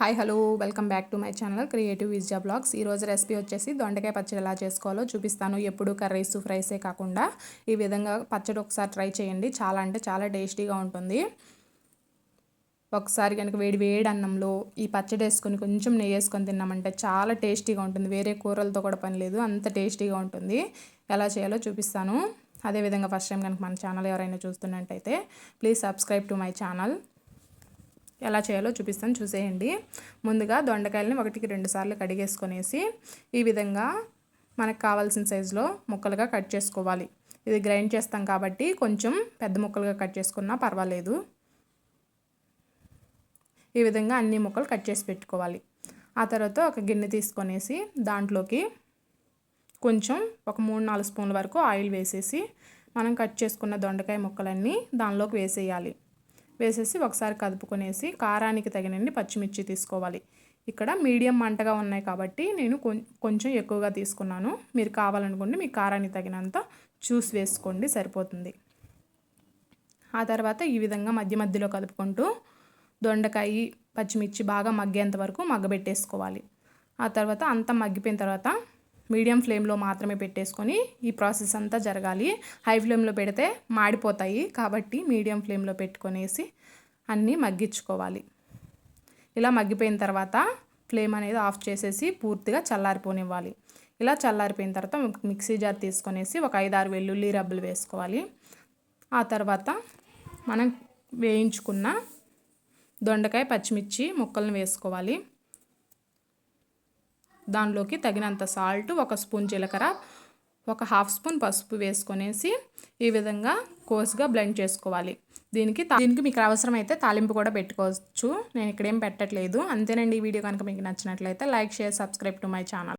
Hi hello welcome back to my channel creative Vijja blogs. ఈరోజు recipe వచ్చేసి దొండకాయ పచ్చడి ఎలా చేసుకోవాలో చూపిస్తాను. ఎప్పుడు కర్రీస్ ఫ్రైసే కాకుండా ఈ విధంగా పచ్చడి ఒకసారి ట్రై చేయండి. చాలా అంటే చాలా టేస్టీగా ఉంటుంది. ఒకసారి కనుక వేడి వేడి అన్నంలో ఈ పచ్చడి వేసుకొని కొంచెం నెయ్యి వేసుకొని తిన్నామంటే చాలా టేస్టీగా ఉంటుంది. వేరే కూరలతో కూడా పని లేదు. అంత టేస్టీగా ఉంటుంది. ఎలా చేయాలో చూపిస్తాను. అదేవిధంగా ఫస్ట్ టైం కనుక మన ఛానల్ ఎవరైనా చూస్తున్నట్టయితే please subscribe to my channel. ఎలా చేయాలో చూపిస్తాను. చూసేయండి. ముందుగా దొండకాయలని ఒకటికి రెండు సార్లు కడిగేసుకొనేసి ఈ విధంగా మనకు కావాల్సిన సైజులో ముక్కలుగా కట్ చేసుకోవాలి. ఇది గ్రైండ్ చేస్తాం కాబట్టి కొంచెం పెద్ద ముక్కలుగా కట్ చేసుకున్నా పర్వాలేదు. ఈ విధంగా అన్ని ముక్కలు కట్ చేసి పెట్టుకోవాలి. ఆ తర్వాత ఒక గిన్నె తీసుకొనేసి దాంట్లోకి కొంచెం ఒక మూడు నాలుగు స్పూన్ల వరకు ఆయిల్ వేసేసి మనం కట్ చేసుకున్న దొండకాయ ముక్కలన్నీ దానిలోకి వేసేయాలి. వేసేసి ఒకసారి కదుపుకునేసి కారానికి తగినన్ని పచ్చిమిర్చి తీసుకోవాలి. ఇక్కడ మీడియం మంటగా ఉన్నాయి కాబట్టి నేను కొంచెం ఎక్కువగా తీసుకున్నాను. మీరు కావాలనుకుంటే మీ కారానికి తగినంత చూస్ వేసుకోండి సరిపోతుంది. ఆ తర్వాత ఈ విధంగా మధ్య మధ్యలో కలుపుకుంటూ దొండకాయ పచ్చిమిర్చి బాగా మగ్గేంత వరకు మగ్గబెట్టేసుకోవాలి. ఆ తర్వాత అంతా మగ్గిపోయిన తర్వాత మీడియం ఫ్లేమ్లో మాత్రమే పెట్టేసుకొని ఈ ప్రాసెస్ అంతా జరగాలి. హై ఫ్లేమ్లో పెడితే మాడిపోతాయి. కాబట్టి మీడియం ఫ్లేమ్లో పెట్టుకొనేసి అన్నీ మగ్గించుకోవాలి. ఇలా మగ్గిపోయిన తర్వాత ఫ్లేమ్ అనేది ఆఫ్ చేసేసి పూర్తిగా చల్లారిపోనివ్వాలి. ఇలా చల్లారిపోయిన తర్వాత మిక్సీ జార్ తీసుకొనేసి ఒక ఐదారు వెల్లుల్లి రబ్బులు వేసుకోవాలి. ఆ తర్వాత మనం వేయించుకున్న దొండకాయ పచ్చిమిర్చి ముక్కలను వేసుకోవాలి. దానిలోకి తగినంత సాల్ట్ ఒక స్పూన్ జీలకర్ర ఒక హాఫ్ స్పూన్ పసుపు వేసుకొనేసి ఈ విధంగా కోసుగా బ్లెండ్ చేసుకోవాలి. దీనికి దీనికి మీకు అవసరమైతే తాలింపు కూడా పెట్టుకోవచ్చు. నేను ఇక్కడేం పెట్టట్లేదు. అంతేనండి ఈ వీడియో కనుక మీకు నచ్చినట్లయితే like share subscribe to my channel.